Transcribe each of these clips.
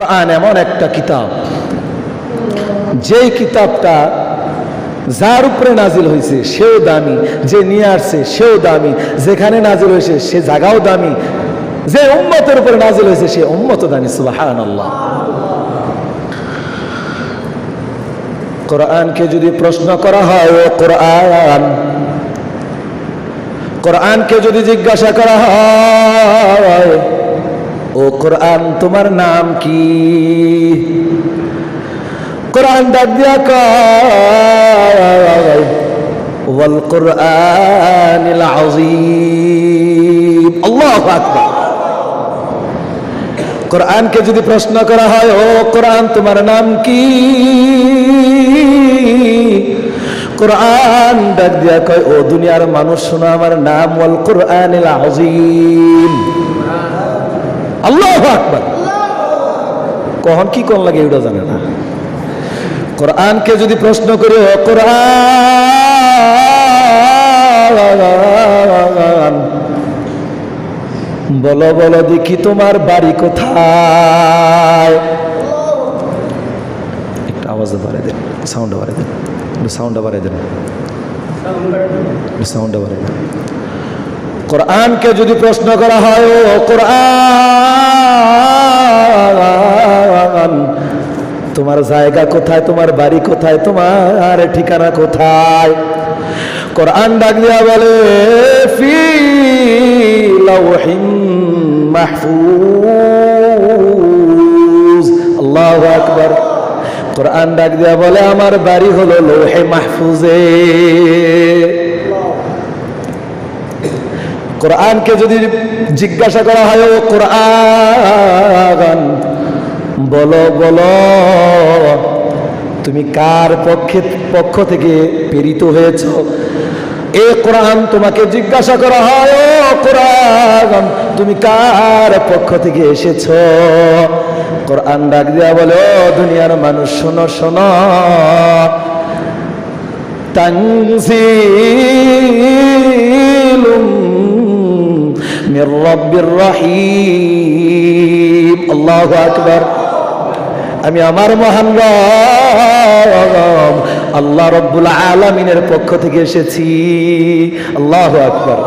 কোরআন এমন একটা কিতাব, যেই কিতাবটা যার উপরে নাজিল হয়েছে সেও দামি, যে নিয়ে আসছে সেও দামি, যেখানে নাজিল হয়েছে সে জায়গাও দামি, যে উম্মতের উপরে নাজিল হয়েছে সে উম্মত দামি আল্লাহ কোরআনকে যদি প্রশ্ন করা হয়, ও কোরআন, কোরআনকে যদি জিজ্ঞাসা করা হয় ও কোরআন, তোমার নাম কি? কোরআন দিয়া ওয়াল আকবার। কোরআনকে যদি প্রশ্ন করা হয়, ও কোরআন, তোমার নাম কি? কোরআন ডাক দিয়া কয়, ও দুনিয়ার মানুষ, শোনো আমার নাম, ওয়াল কোরআনিল আযীম। আল্লাহু আকবার। কখন কি কোন লাগে এটা জানে না। কোরআনকে যদি প্রশ্ন করি কোরআন, বলো বলো, দেখি তোমার বাড়ি কোথায়? একটু আওয়াজ বাড়াই দেন সাউন্ড বাড়াই দেন সাউন্ড বাড়াই দেন সাউন্ড বাড়াই দেন। কোরআনকে যদি প্রশ্ন করা হয়, ও কোরআন, তোমার জায়গা কোথায়, তোমার বাড়ি কোথায়, তোমার ঠিকানা কোথায়? কোরআন ডাক দিয়া বলে, ফি আকবার। কোরআন ডাক দিয়া বলে, আমার বাড়ি হলো লৌহে মাহফুজে। কোরআনকে যদি জিজ্ঞাসা করা হয়, ও কোরআন, বলো বলো, তুমি কার পক্ষে, পক্ষ থেকে প্রেরিত হয়েছ? এ কোরআন তোমাকে জিজ্ঞাসা করা হয়, ও কোরআন, তুমি কার পক্ষ থেকে এসেছ? কোরআন ডাক দিয়া বলো দুনিয়ার মানুষ, শোনো শোনো। তানজিলুম من رب الرحيم الله أكبر আমি আমার মহান রব আল্লাহ রব্বুল আলমিনের পক্ষ থেকে এসেছি আল্লাহ আকবর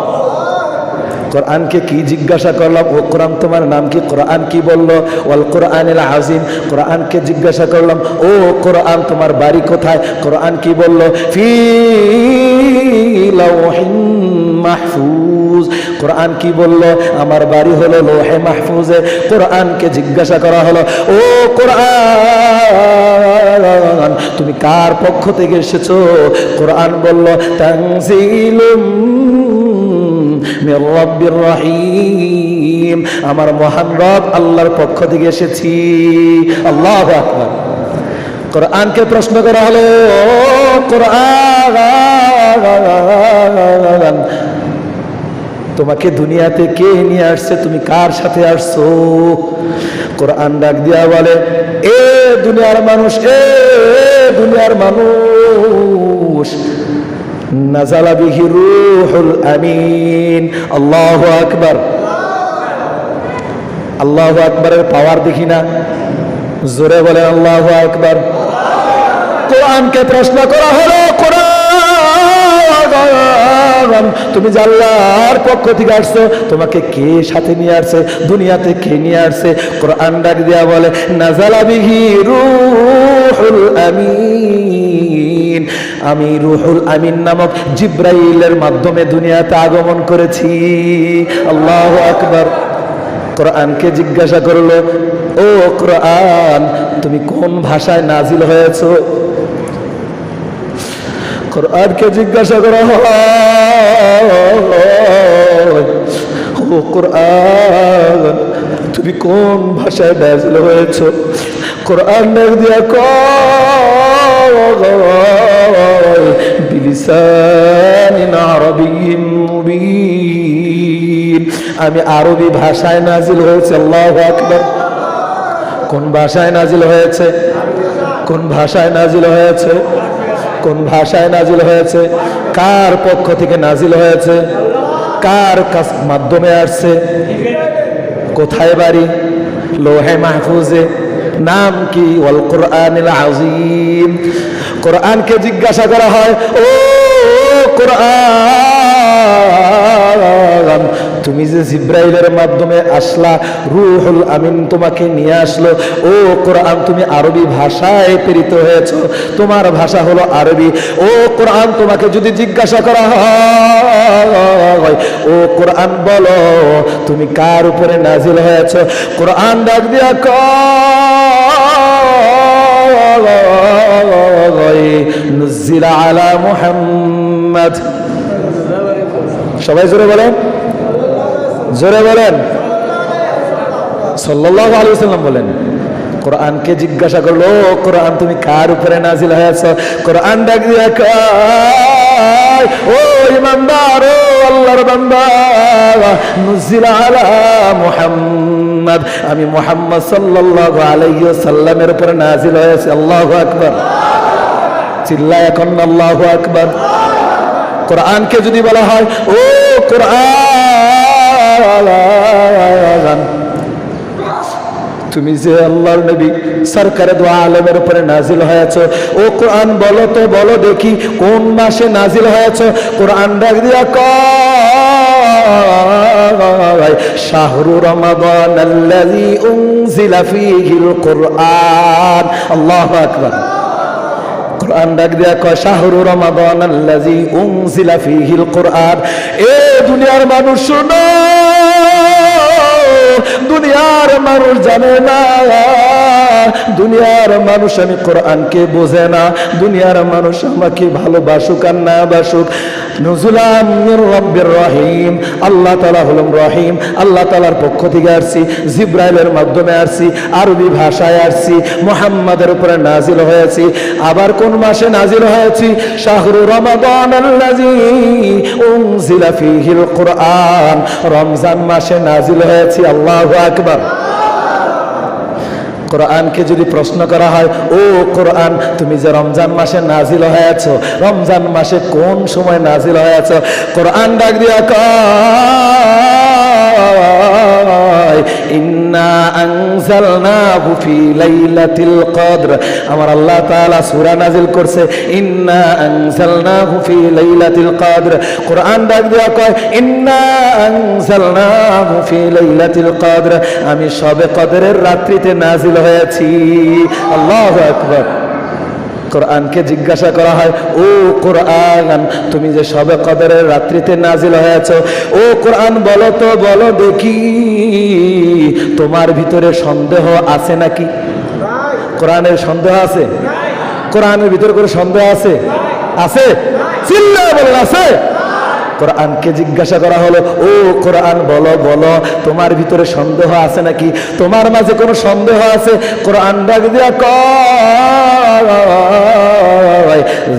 কোরআনকে কি জিজ্ঞাসা করলাম ও কোরআন তোমার নাম কি কোরআন কি বললো ওয়াল কোরআনিল আজিম কোরআনকে জিজ্ঞাসা করলাম ও কোরআন তোমার বাড়ি কোথায় কোরআন কি বললো ফি লাউহিন মাহফুজ। কোরআন কি বলল? আমার বাড়ি হলো লোহে মাহফুজে। কোরআনকে জিজ্ঞাসা করা হলো, ও কোরআন, তুমি কার পক্ষ থেকে এসেছ? কোরআন বলল, তানজিলুম মির রহিম। আমার মহান রব আল্লাহর পক্ষ থেকে এসেছি। আল্লাহ আকবার। কোরআনকে প্রশ্ন করা হলো কোরআন তোমাকে দুনিয়াতে কে নিয়ে আসছে? তুমি কার সাথে আসছো? কোরআন ডাক দিয়া বলে, এ দুনিয়ার মানুষ, এ দুনিয়ার মানুষ। নাজালা বিহি রুহুল আমিন। আল্লাহু আকবার। আল্লাহু আকবারের পাওয়ার দেখি না। জোরে বলেন, আল্লাহু আকবার। কোরআনকে প্রশ্ন করা হলো, কোরআন তুমি জাল্লার পক্ষ থেকে আসছো, তোমাকে কে সাথে নিয়ে আসছে, দুনিয়াতে কে নিয়ে আসছে? কোরআন ডাক দিয়া বলে নাজালা বিহি রুহুল আমিন। আমি রুহুল আমিন নামক জিব্রাইলের মাধ্যমে দুনিয়াতে আগমন করেছি। আল্লাহু আকবার। কোরআনকে জিজ্ঞাসা করল, ও কোরআন, তুমি কোন ভাষায় নাজিল হয়েছো? কোরআনকে জিজ্ঞাসা করা ও কোরআন, তুমি কোন ভাষায় নাজিল হয়েছ? কোরআন ডাক দিয়া বিলিসানিন আরবিয়্যিন মুবিন। আমি আরবি ভাষায় নাজিল হয়েছে, আল্লাহু আকবার। কোন ভাষায় নাজিল হয়েছে? কোন ভাষায় নাজিল হয়েছে? কোন ভাষায় নাজিল হয়েছে? কার পক্ষ থেকে নাজিল হয়েছে? কার মাধ্যমে আসছে? কোথায় বাড়ি? লোহে মাহফুজে। নাম কি? ওয়াল কোরআন আজিম কোরআনকে জিজ্ঞাসা করা হয়, ও কোরআন! তুমি যে জিব্রাইলের মাধ্যমে আসলা, রুহুল আমিন তোমাকে নিয়ে আসলো। ও কোরআন, তুমি আরবি ভাষায় প্রেরিত হয়েছ। তোমার ভাষা হলো আরবি। ও কোরআন, তোমাকে যদি জিজ্ঞাসা করা হয়, ও কোরআন বলো, তুমি কার উপরে নাজিল হয়েছো? কোরআন ডাক দিয়া মুহাম্মদ। সবাই জোরে বলেন। জোরে বলেন। সাল্লাল্লাহু আলাইহি সাল্লাম বলেন, কোরআনকে জিজ্ঞাসা করল, "ও কোরআন, তুমি কার উপরে নাজিল হয়েছ? কোরআন ডাক দিয়া ও ইমানদার, ও আল্লাহর বান্দা নুজিল আলা মুহাম্মদ। আমি মুহাম্মদ সাল্লাল্লাহু আলাইহি সাল্লামের উপরে নাজিল হয়েছে। আল্লাহু আকবার। চিল্লায় এখন আল্লাহু আকবার। কোরআনকে যদি বলা হয়, ও কোরআন তুমি যে আল্লাহর নবী, সরকারে দোয়া আলমের উপরে নাজিল হয়েছ। ও কোরআন বলো তো, বলো দেখি কোন মাসে নাজিল হয়েছ? কোরআন ডাক দিয়া কয়, শাহরু রমাদান আল্লাযী উনজিলা ফীহিল কোরআন। আল্লাহু আকবার। কোরআন ডাক দিয়া কয় শাহরু রমাদান আল্লাজি উনজিলা ফিহিল কোরআন। এ দুনিয়ার মানুষ শুনো! দুনিয়ার মানুষ জানে না। দুনিয়ার মানুষ আমি কোরআনকে বোঝে না। দুনিয়ার মানুষ আমাকে ভালোবাসুক আর না বাসুক। রহিম। আল্লাহ তালা হলম রহিম। আল্লাহ তালার পক্ষ থেকে আসছি, জিব্রাইলের মাধ্যমে আসছি, আরবি ভাষায় আসছি, মোহাম্মদের উপরে নাজিল হয়েছি। আবার কোন মাসে নাজিল হয়েছি? শাহরু রমাদান রমজান মাসে নাজিল হয়েছি, আল্লাহু আকবার। কোরআনকে যদি প্রশ্ন করা হয়, ও কোরআন, তুমি যে রমজান মাসে নাজিল হয়েছ, রমজান মাসে কোন সময় নাজিল হয়েছ? কোরআন ডাক দিয়া ইন্না আনজালনাহু আমার আল্লাহ তাআলা সূরা নাজিল করছে, ইন্না আনজালনাহু ফি লাইলাতিল কদর। কোরআন ডাক দিয়া কয়, ইন্না আনজালনাহু ফি লাইলাতিল কদর। আমি সবে কদরের রাত্রিতে নাজিল হয়েছি। আল্লাহু আকবার। কোরআনকে জিজ্ঞাসা করা হয় ও কোরআন তুমি যে সবে কদরের রাত্রিতে নাজিল হয়েছ ও কোরআন বলো তো বলো দেখি তোমার ভিতরে সন্দেহ আছে নাকি? কোরআনের সন্দেহ আছে? কোরআনের ভিতরে করে সন্দেহ আছে? আছে? চিল্লা বলেন আছে। কোরআনকে জিজ্ঞাসা করা হলো, ও কোরআন, বলো বলো, তোমার ভিতরে সন্দেহ আছে নাকি? তোমার মাঝে কোনো সন্দেহ আছে? কোরআন ডাক দিয়া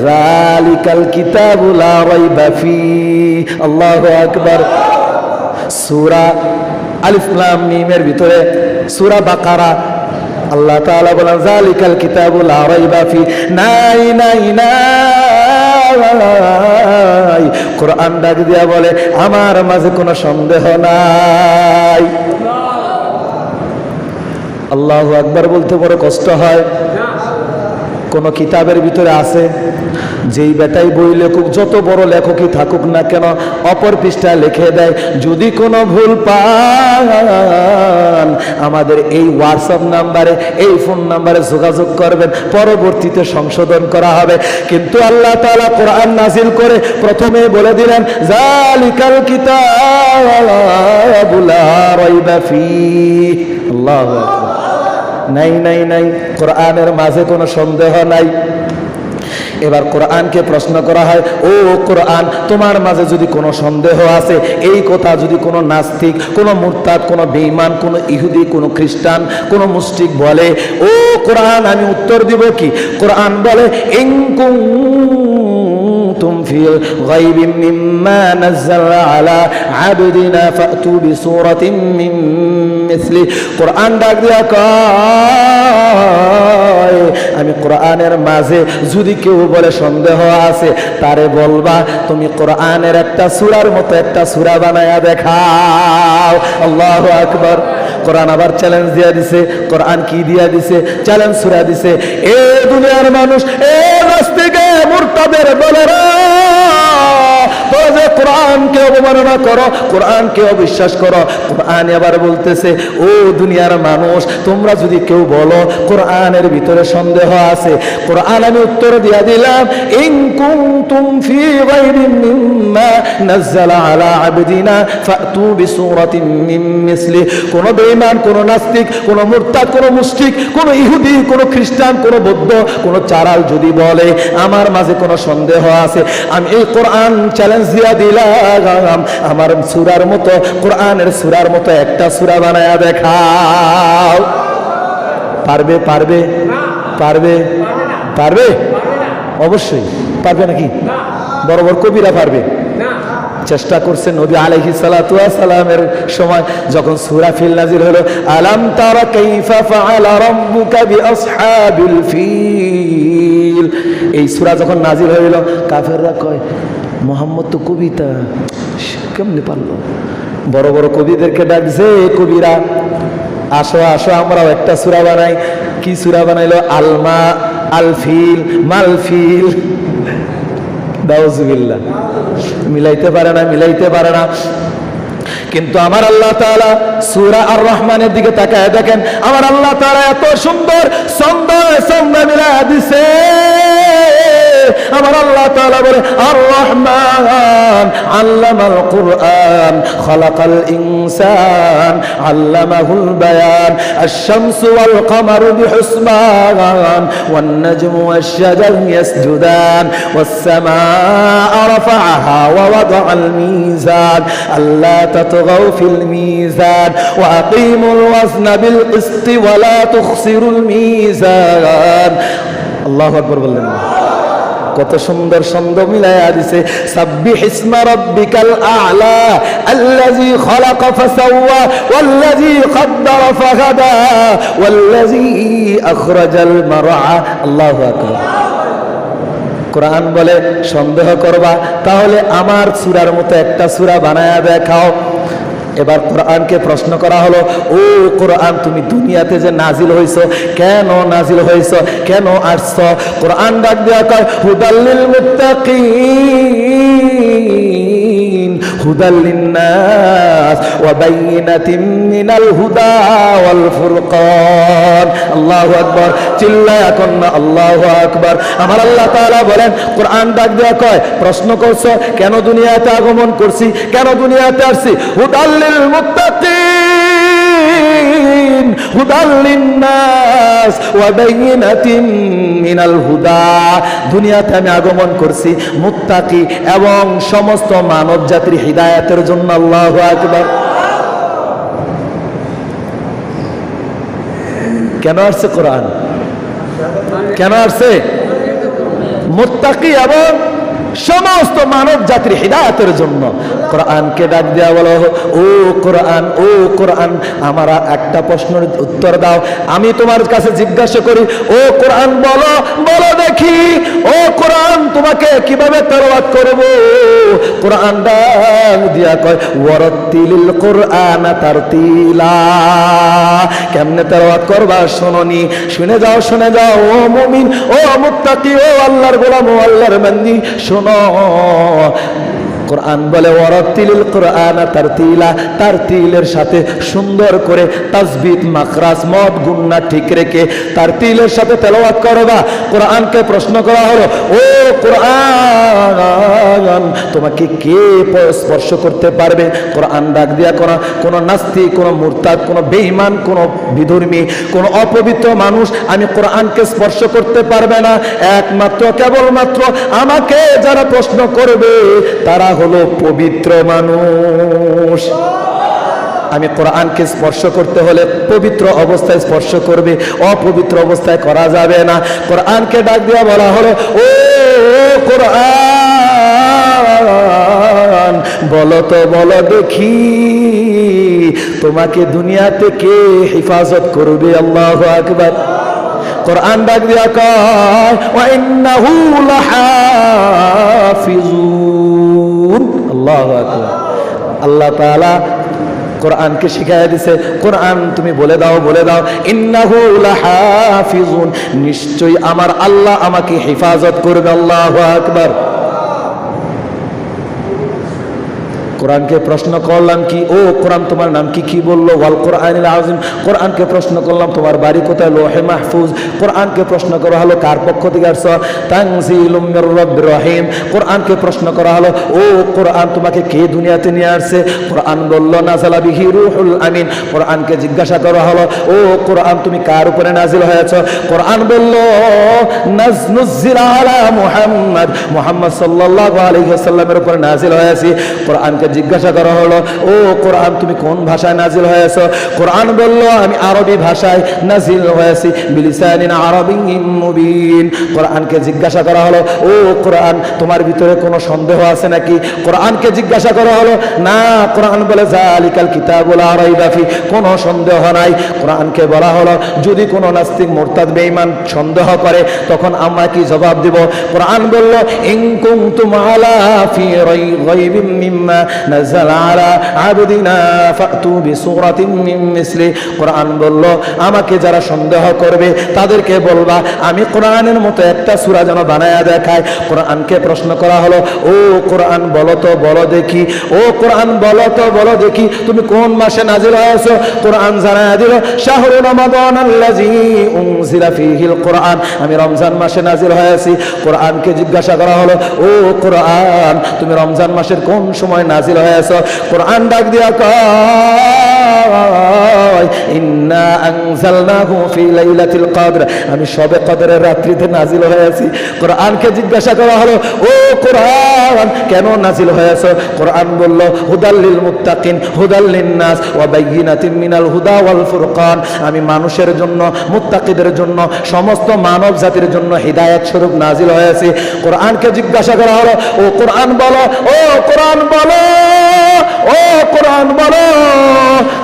জালিকাল কিতাবুল লা রাইবা ফি আল্লাহু আকবার। সূরা আলিফ লাম মিমের ভিতরে সূরা বাকারা, আল্লাহ তাআলা বলেন, জালিকাল কিতাবুল লা রাইবা ফি নাই নাই নাই। কোরআন ডাক দিয়া বলে, আমার মাঝে কোনো সন্দেহ নাই। আল্লাহ আকবার বলতে বড় কষ্ট হয়। কোন কিতাবের ভিতরে আছে? যেই বেটাই বই লেখুক, যত বড় লেখকই থাকুক না কেন, অপর পৃষ্ঠায় লিখে দেয়, যদি কোনো ভুল পান, আমাদের এই হোয়াটসঅ্যাপ নাম্বারে, এই ফোন নাম্বারে যোগাযোগ করবেন, পরবর্তীতে সংশোধন করা হবে। কিন্তু আল্লাহ তাআলা কোরআন নাজিল করে প্রথমে বলে দিলেন জালিকাল কিতাবুল রাইবা ফি আল্লাহু নাই নাই নাই। কোরআনের মাঝে কোনো সন্দেহ নাই। এবার কোরআনকে প্রশ্ন করা হয়, ও কোরআন, তোমার মাঝে যদি কোনো সন্দেহ আছে, এই কথা যদি কোনো নাস্তিক, কোনো মুরতাদ, কোনো বেঈমান, কোনো ইহুদি, কোনো খ্রিস্টান, কোনো মুস্টিক বলে, ও কোরআন, আমি উত্তর দিব কি? কোরআন বলে ইংকুম في غيب مما نزل على عبدنا فأتوا بسورة من مثله قرآن ডাক দিয়া কয় আমি কোরআনের মাঝে যদি কেউ বলে সন্দেহ আছে তারে বলবা তুমি কোরআনের একটা সূরার মতো একটা সূরা বানায়া দেখাও আল্লাহু আকবার কোরআন আবার চ্যালেঞ্জ দিয়া দিছে কোরআন কি দিয়া দিছে চ্যালেঞ্জ সুরা দিছে এ দুনিয়ার মানুষ এ নাস্তিকে মুরতাদের দলেরা তোরা যে কোরআনকে অবমাননা করো, কোরআনকে অবিশ্বাস করো। কোরআন আবার বলতেছে, ও দুনিয়ার মানুষ, তোমরা যদি কেউ বলো, কোরআনের ভিতরে সন্দেহ আছে। কোরআন আমি উত্তর দিয়া দিলাম, ইন কুনতুম ফি গায়রিন মিম্মা নাযালা আলা আবদিনা ফাতু বিসূরাতিন মিন মিসলি। কোন বেঈমান, কোন নাস্তিক, কোন মুরতাদ, কোন মুশরিক, কোন ইহুদি, কোন খ্রিস্টান, কোন বৌদ্ধ, কোন চারাল যদি বলে, আমার মাঝে কোনো সন্দেহ আছে, আমি এই কোরআন চ্যালেঞ্জ দিয়া দিলাম। আমার সুরার মতো, কোরআনের সুরার মতো একটা সুরা বানায়া দেখাও। পারবে পারবে পারবে পারবে? অবশ্যই। পারবে নাকি? বড় বড় কবিরা পারবে। চেষ্টা করছে নবী সালাতু সালামের সময়, যখন সূরা ফিল নাজিল হলো, আলাম তারা কাইফা ফাআলা রাব্বুকা বিআসহাবিল ফিল? এই সূরা যখন নাজিল হইল কাফেররা কয় মোহাম্মদ তো কবিতা কেমনি পারল? বড় বড় কবিদেরকে ডাকছে কবিরা, আসো আসো, আমরাও একটা সুরা বানাই। কি সুরা বানাইলো? আলমা, আলফিল, মালফিল। দাউজবিল্লা মিলাইতে পারে না, মিলাইতে পারে না। কিন্তু আমার আল্লাহ তাআলা সূরা আর রহমানের দিকে তাকায় দেখেন, আমার আল্লাহ তাআলা এত সুন্দর ছন্দ ছন্দ মিলায়া দিছে। আমার আল্লাহ তাআলা বলে আর রহমান আল্লামাল কুরআন, খালাকাল ইনসান, আল্লামাহুল বায়ান, আশ-শামস ওয়াল কমারু বিহুসবান ওয়ান নাজমু ওয়াশ-শাজারু ইয়াসজুদান ওয়াস-সামাআ রাফা'াহা ওয়া ওয়াদা'আল মিজান, আল্লা তাতগাউ আকিমুল ওয়াজনা বিল কিসতি ওয়া লা তুখসিরুল মিজান আল্লাহু আকবার বললেন না কত সুন্দর ছন্দ মিলায়া দিছে। সাব্বিহ ইসমা রাব্বিকাল আ'লা, আল্লাযী খালাকা ফাসাওয়া, ওয়াল্লাযী কদ্দারা ফাহাদা ওয়াল্লাযী আখরাজাল মারআ। আল্লাহু আকবার। কোরআন বলে, সন্দেহ করবা, তাহলে আমার সূরার মতো একটা সূরা বানায়া দেখাও। এবার কোরআনকে প্রশ্ন করা হলো, ও কোরআন, তুমি দুনিয়াতে যে নাজিল হইছো, কেন নাজিল হইছো, কেন আসছো? কোরআন ডাক দেওয়া কয় হুদাল্লিল মুত্তাকিন হুদাল্লিন নাস ওয়া বাইয়িনাতিন মিনাল হুদা ওয়াল ফুরকান। আল্লাহু আকবার, চিল্লায়া কন্না আল্লাহু আকবার। আমার আল্লাহ তাআলা বলেন, কোরআন ডাক দেওয়া কয়, প্রশ্ন করছ, কেন দুনিয়াতে আগমন করছি, কেন দুনিয়াতে আসছি? হুদাল্লিল হুদাল্লিন নাস ওয়া বাইয়িনাতিন মিনাল হুদা। দুনিয়াতে আমি আগমন করছি মুত্তাকি এবং সমস্ত মানব জাতির হিদায়াতের জন্য আল্লাহু আকবার। কেন আসছে কোরআন? কেন আসছে? মুত্তাকি এবং সমস্ত মানব জাতির হৃদায়তের জন্য। কোরআনকে ডাক দেওয়া বলো, ও কোরআন ও কোরআন, আমার একটা প্রশ্নের উত্তর দাও। আমি তোমার কাছে জিজ্ঞাসা করি, ও কোরআন বলো বলো দেখি, ও কোরআন, তোমাকে কীভাবে তেলাওয়াত করব? কোরআন ডাক দিয়া কয় ওয়ারাতিলিল কোরআন তারতিলা। কেমনে তেলাওয়াত করবা শোনোনি? শুনে যাও শুনে যাও, ও মুমিন, ও মুত্তাকি, ও আল্লাহর গোলাম, ও আল্লাহর বান্দি, শোনো। কোরআন বলে তার তিলা তার তিলের সাথে সুন্দর করে তাসবিত মাখরাজ, মদ, গুন্না ঠিক রেখে তার তিলের সাথে তেলাওয়াত করবা। কোরআনকে প্রশ্ন করা হলো, ও কোরআন, তোমাকে কে স্পর্শ করতে পারবে? কোরআন ডাক দিয়া কোন কোন নাস্তিক, কোন মুরতাদ, কোন বেঈমান, কোন বিধর্মী, কোন অপবিত্র মানুষ আমি কোরআনকে স্পর্শ করতে পারবে না। একমাত্র, কেবলমাত্র আমাকে যারা প্রশ্ন করবে, তারা হলো পবিত্র মানুষ। আমি কোরআনকে স্পর্শ করতে হলে পবিত্র অবস্থায় স্পর্শ করবে, অপবিত্র অবস্থায় করা যাবে না। কোরআনকে ডাক দেওয়া বলা হলো ও কোরআন, বলো তো, বলো দেখি, তোমাকে দুনিয়াতে কে হেফাজত করবে? আল্লাহ আকবার। কোরআন ডাক দিয়া কয়, ওয়া ইন্নাহু লাহাফিজুন। আল্লাহু আল্লাহ তালা কোরআনকে শিখাইয়া দিছে, কোরআন তুমি বলে দাও বলে দাও, ইন্নাহু নিশ্চয়ই আমার আল্লাহ আমাকে হেফাজত করবে, আল্লাহ আকবার। কোরআনকে প্রশ্ন করলাম কি? ও কোরআন তোমার নাম কি? কি বলল? ওয়াল কোরআন আজিম কোরআনকে প্রশ্ন করলাম, তোমার বাড়ি কোথায়? লোহে মাহফুজ। কোরআনকে প্রশ্ন করা হলো, কার পক্ষ থেকে আসছ? রহিম। কোরআনকে প্রশ্ন করা হলো, ও কোরআন, তোমাকে কে দুনিয়াতে নিয়ে আসছে? কোরআন বলল নাজালা বিহি রুহুল আমিন। কোরআনকে জিজ্ঞাসা করা হলো, ও কোরআন, তুমি কার উপরে নাজিল হয়েছ? কোরআন বলল নাজনুজিল মুহাম্মদ। মুহাম্মদ সাল্লাল্লাহু আলাইহি ওয়াসাল্লামের উপরে নাজিল হয়েছে। কোরআনকে জিজ্ঞাসা করা হলো, ও কোরআন, তুমি কোন ভাষায় নাজিল হয়েছ? কোরআন বলল, আমি আরবি ভাষায় নাজিল হয়েছি, বিলিসানিন আরবিয়্যিন মুবিন। কোরআনকে জিজ্ঞাসা করা হলো, ও কোরআন, তোমার ভিতরে কোনো সন্দেহ আছে নাকি? কোরআনকে জিজ্ঞাসা করা হলো, না, কোরআন বলে যা জালিকাল কিতাবুল আরাইবা ফি। কোনো সন্দেহ নাই। কোরআনকে বলা হলো, যদি কোনো নাস্তিক মোরতাদ, বেঈমান সন্দেহ করে, তখন আমরা কি জবাব দেব? কোরআন বলল, ইন কুনতুম আলা ফি গায়বিন মিম্মা নাযাল আলা আবদিনা ফাতু বিসূরাতিন মিন মিসলি। কোরআন বলল, আমাকে যারা সন্দেহ করবে, তাদেরকে বলবা, আমি কোরআনের মতো একটা সূরা যেন বানায়া দেখায়। কোরআনকে প্রশ্ন করা হলো, ও কোরআন, বলো তো, বলো দেখি। ও কোরআন, বলো তো, বলো দেখি। তুমি কোন মাসে নাজিল হয়েছো? কোরআন জানায়া দিল, শাহরু রমাদান আল্লাযী উনজিলা ফীহিল কোরআন। আমি রমজান মাসে নাজিল হয়েছি। কোরআনকে জিজ্ঞাসা করা হলো, ও কোরআন, তুমি রমজান মাসের কোন সময় নাজিল হয়েছো কোরআন ডাক দিয়া কয় আমি সবে কদরের রাত্রিতে নাজিল হয়েছি। কোরআনকে জিজ্ঞাসা করা হলো, ও কোরআন, কেন নাজিল হয়েছে? কোরআন বলল হুদাল্লিল মুত্তাকিন হুদাল্লিন নাস, ওয়া বাইয়িনাতিন মিনাল হুদা ওয়াল ফুরকান। আমি মানুষের জন্য, মুত্তাকিদের জন্য, সমস্ত মানব জাতির জন্য হিদায়াত স্বরূপ নাজিল হয়েছে। কোরআনকে জিজ্ঞাসা করা হলো, ও কোরআন বলো, ও কোরআন বলো। ও কোরআন বলো,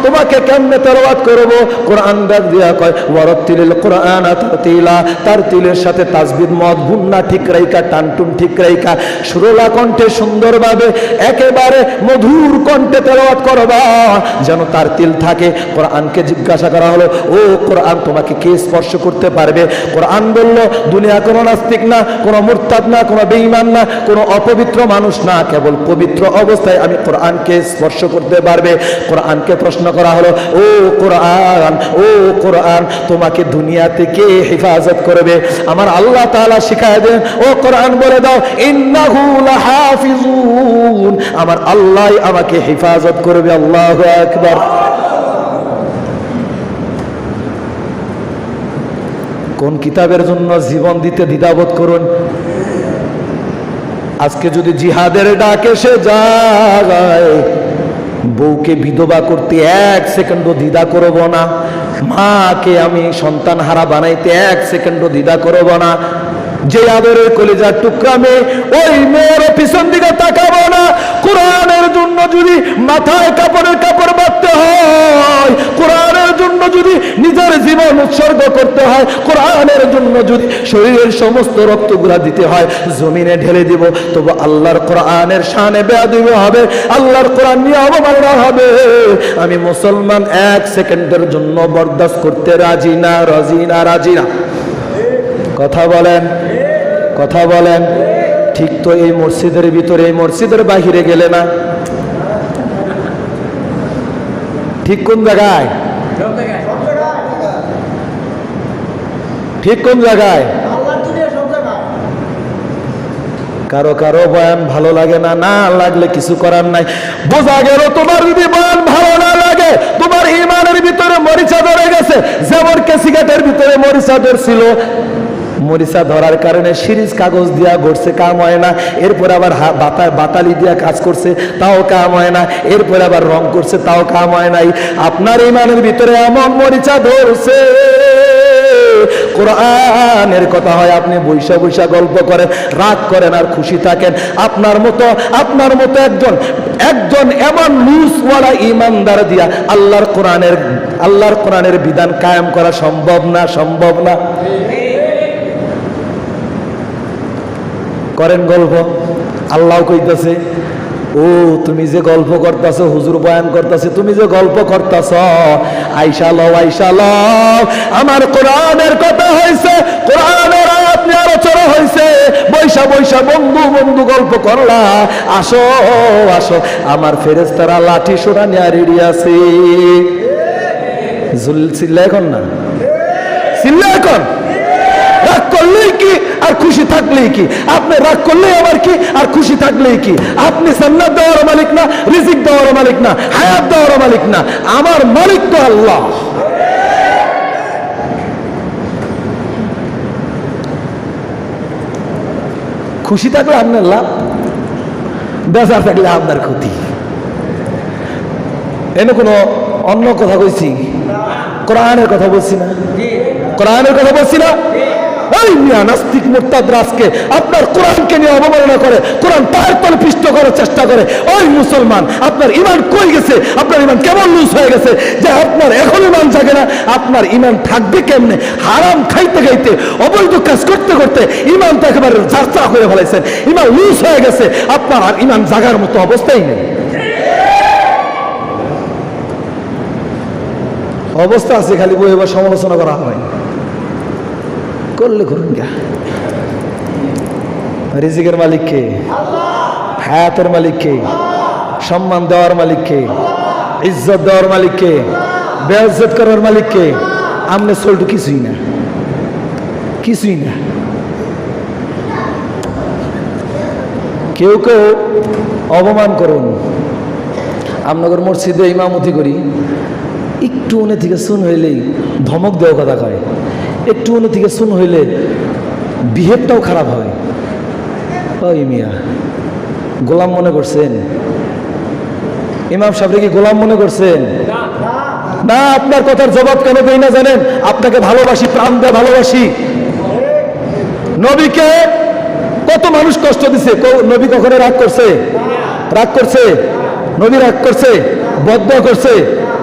তোমাকে কেমনে তেলাওয়াত করব? কোরআন ডাক দিয়া কয় ওয়ারাতিলিল কোরআন তারতিলা তার তিলের সাথে তাসবিদ মদ, গুন্না ঠিক রাইকা টানটুন ঠিক রাইকা সুরলা কণ্ঠে সুন্দরভাবে একেবারে মধুর কণ্ঠে তেলাওয়াত করবা। যেন তার তিল থাকে, কোরআনকে জিজ্ঞাসা করা হলো, ও কোরআন, তোমাকে কে স্পর্শ করতে পারবে? কোরআন বলল, দুনিয়া কোনো নাস্তিক না, কোনো মুরতাদ না, কোনো বেঈমান না, কোনো অপবিত্র মানুষ না, কেবল পবিত্র অবস্থায় আমি কোরআনকে স্পর্শ করতে পারবে। কোরআনকে প্রশ্ন করা হলো, ও কোরআন ও কোরআন, তোমাকে দুনিয়া থেকে হেফাজত করবে। আমার আল্লাহ তাআলা শিখায় দেন, ও কোরআন বলে দাও, ইন্নাহু আমার আল্লাহ আমাকে হেফাজত করবে, আল্লাহু আকবার। কোন কিতাবের জন্য জীবন দিতে দ্বিধাবোধ করুন। আজকে যদি জিহাদের ডাক এসে যায় বউকে বিধবা করতে এক সেকেন্ডও দ্বিধা করব না, মাকে আমি সন্তান হারা বানাইতে এক সেকেন্ডও দ্বিধা করব না, যে আদরের কলিজার টুকরা মেয়ে ওই মেয়ের পিছন দিকে তাকাবো না, কোরআনের জন্য যদি মাথায় কাপড়ের জীবন উৎসর্গ করতে হয়। কোরআনের জন্য যদি শরীরের সমস্ত রক্তগুলা দিতে হয়, জমিনে ঢেলে দিব, তবু আল্লাহর কোরআনের শানে বেয়াদিব হবে, আল্লাহর কোরআন নিয়ে অবমাননা হবে। আমি মুসলমান এক সেকেন্ডের জন্য বরদাস্ত করতে রাজি না রাজি না রাজি না। কথা বলেন কথা বলেন। ঠিক তো এই মসজিদের ভিতরে, এই মসজিদের বাহিরে গেলে না? ঠিক কোন জায়গায়? ঠিক কোন জায়গায়? কারও কারও বয়ান ভালো লাগে না না লাগলে কিছু করার নাই। বোঝা গেল তোমার যদি বয়ান ভালো না লাগে তোমার ইমানের ভিতরে মরিচা ধরে গেছে। যেমন কেসিগেটের ভিতরে মরিচা ধরছিল মরিচা ধরার কারণে সিরিজ কাগজ দিয়া ঘটছে কাম হয় না। এরপর আবার বাতা বাতালি দিয়া কাজ করছে, তাও কাম হয় না। এরপর আবার রং করছে, তাও কাম হয় নাই। আপনার ইমানের ভিতরে এমন মরিচা ধরছে। কোরআনের কথা হয়, আপনি বৈশা বৈশা গল্প করেন, রাগ করেন আর খুশি থাকেন। আপনার মতো আপনার মতো একজন একজন এমন লুসওয়ালা ইমানদার দিয়া আল্লাহর কোরআনের আল্লাহর কোরআনের বিধান কায়েম করা সম্ভব না সম্ভব না। করেন গল্প? আল্লাহ কইতেছে, ও, তুমি যে গল্প করতেছ, হুজুর বয়ান করতেছে, তুমি যে গল্প করতেছ, আইসা লও আইসা লও, আমার কোরআনের কথা হয়েছে কোরআনের আয়াত নিয়ে আলোচনা হয়েছে বৈশা বৈশা বন্ধু বন্ধু গল্প করলা, আসো আসো, আমার ফেরেস্তারা লাঠি সোনা নিয়ে রেডি আছে। জুল চিল্লা এখন না? চিল্লা এখন? আর খুশি থাকলেই কি? আপনি রাগ করলেই আবার কি? আর খুশি থাকলেই কি? আপনি জান্নাত দেওয়ার মালিক না রিজিক দেওয়ার মালিক না হায়াত দেওয়ার মালিক না। আমার মালিক তো আল্লাহ। খুশি থাকলে আপনার লাভ বেজার থাকলে আপনার ক্ষতি। এনে কোনো অন্য কথা বলছি কোরআনের কথা বলছি না? কোরআনের কথা বলছি না? আপনার ইমান কই গেছে? আপনার ইমান কেমন লুজ হয়ে গেছে? যে আপনার এখন ইমান না, আপনার ইমান থাকবে কেমনে? হারাম খাইতে খাইতে, অবৈধ কাজ করতে করতে ইমান তো একেবারে যাত্রা করে ফেলাইছেন। ইমান লুজ হয়ে গেছে, আপনার আর ইমান জাগার মতো অবস্থাই নেই। অবস্থা আছে খালি বই এবার সমালোচনা করা হয়। করলে করুন গা। রিজিকের মালিক কে? হায়াতের মালিক কে? সম্মান দেওয়ার মালিক কে? ইজ্জত দেওয়ার মালিক কে? বেইজ্জত করার মালিক কে? আমনে সোল্টু কিছুই না। কিছুই না। কেউ কেউ অপমান করুন। আমনগর মসজিদে ইমামতি করি। একটু উনি থেকে শুন হইলেই ধমক দেওয়া কথা কয়। একটু উনি থেকে শুন হইলে বিহেভটাও খারাপ হয়। মিয়া, গোলাম মনে করছেন? ইমাম সাহেবরে কি গোলাম মনে করছেন? না, আপনার কথার জবাব কেন দেই না জানেন? আপনাকে ভালোবাসি, প্রাণ দিয়ে ভালোবাসি। নবীকে কত মানুষ কষ্ট দিছে। নবী কখনো রাগ করছে? রাগ করছে? নবী রাগ করছে? বদ্ধ করছে?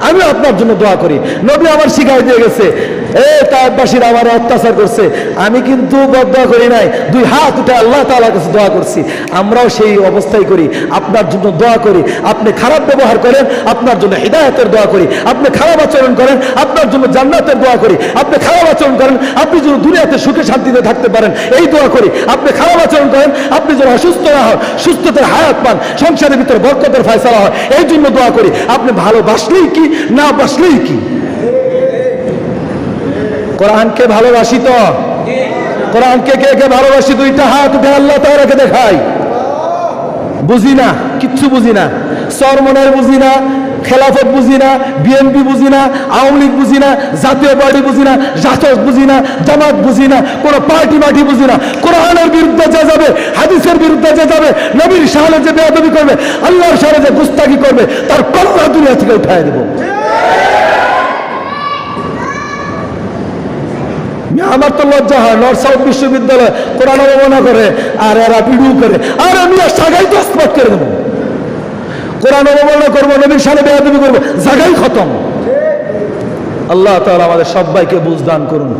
আমি আপনার জন্য দোয়া করি। নবী আমার শিখাই দিয়ে গেছে। এ তাবাসীর আমার অত্যাচার করছে। আমি কিন্তু বদয়া করি নাই। দুই হাত উঠে আল্লাহ তাআলার কাছে দোয়া করছি। আমরাও সেই অবস্থায় করি। আপনার জন্য দোয়া করি। আপনি খারাপ ব্যবহার করেন, আপনার জন্য হৃদায়তের দোয়া করি। আপনি খারাপ আচরণ করেন, আপনার জন্য জান্নাতের দোয়া করি। আপনি খারাপ আচরণ করেন, আপনি যেন দুনিয়াতে সুখে শান্তিতে থাকতে পারেন, এই দোয়া করি। আপনি খারাপ আচরণ করেন, আপনি যেন অসুস্থ না হন, সুস্থতার হায়াত পান, সংসারের ভিতরে বরকতের ফয়সালা হয়, এই জন্য দোয়া করি। আপনি ভালোবাসলেই কি, না বাসলেই কি? কোরআনকে ভালোবাসি তো? কোরআনকে কে কে ভালোবাসি? দুইটা হাত উঠে আল্লাহ তাআলাকে দেখাই। বুঝি না? কিচ্ছু বুঝি না। চরমনের বুঝি না, খেলাফত বুঝি না বিএনপি বুঝি না, আওয়ামী লীগ বুঝি না, জাতীয় পার্টি বুঝি না, জাসদ বুঝি না, জামাত বুঝি না, কোনো পার্টি মাটি বুঝি না। কোরআনের বিরুদ্ধে যে যাবে, হাদিসের বিরুদ্ধে যে যাবে, নবীর সাহায্যে যে বেয়াদবি করবে, আল্লাহর সাহায্যে যে গুস্তাকি করবে, তার কল্লা দুনিয়া থেকে উঠায় দেবো। আমার তো লজ্জা হয়, নর্থ সাউথ বিশ্ববিদ্যালয় কোরআন অবমাননা করে, আর এরা ভিডিও করে। আর আমি আর সাগাই স্পট করে দেবো। কোরআন অবমাননা করব, নবীর সালে বেয়াদবি করব, জাগাই খতম। আল্লাহ তাহলে আমাদের সবাইকে বুঝদান করুন।